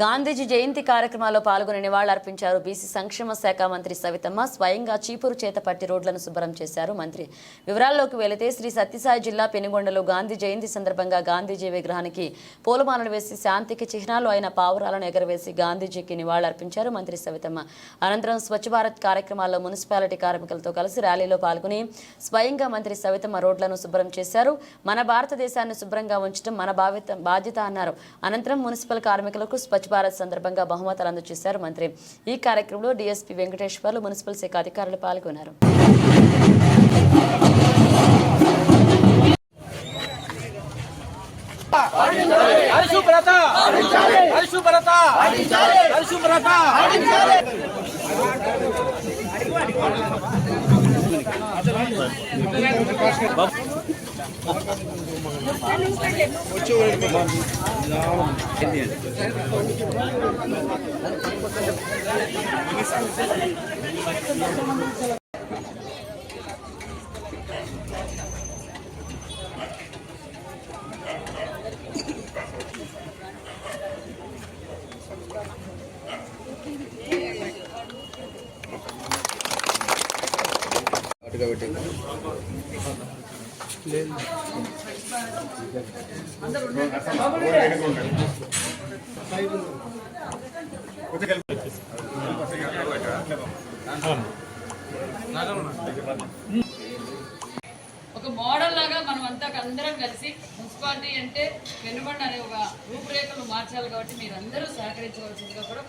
గాంధీజీ జయంతి కార్యక్రమాల్లో పాల్గొని నివాళులర్పించారు బీసీ సంక్షేమ శాఖ మంత్రి సవితమ్మ. స్వయంగా చీపురు చేతపట్టి రోడ్లను శుభ్రం చేశారు మంత్రి. వివరాల్లోకి వెళితే శ్రీ సత్యసాయి జిల్లా పెనుగొండలో గాంధీ జయంతి సందర్భంగా గాంధీజీ విగ్రహానికి పూలమాలలు వేసి శాంతికి చిహ్నాలు అయిన పావురాలను ఎగరవేసి గాంధీజీకి నివాళులర్పించారు మంత్రి సవితమ్మ. అనంతరం స్వచ్ఛ భారత్ కార్యక్రమాల్లో మున్సిపాలిటీ కార్మికులతో కలిసి ర్యాలీలో పాల్గొని స్వయంగా మంత్రి సవితమ్మ రోడ్లను శుభ్రం చేశారు. మన భారతదేశాన్ని శుభ్రంగా ఉంచడం మన బాధ్యత అన్నారు. అనంతరం మున్సిపల్ కార్మికులకు స్వచ్ఛ భారత్ సందర్భంగా బహుమతులు అందజేశారు మంత్రి ఈ కార్యక్రమంలో డీఎస్పీ వెంకటేశ్వర్లు మున్సిపల్ శాఖ అధికారులు పాల్గొన్నారు పరిశుభ్రత పరిశుభ్రత పరిశుభ్రత కాబట్టి ఒక మోడల్ లాగా మనం అంతా అందరం కలిసి మున్సిపాలిటీ అంటే వెనుబండి అనే ఒక రూపురేఖలు మార్చాలి కాబట్టి మీరు అందరూ సహకరించవలసిందిగా కూడా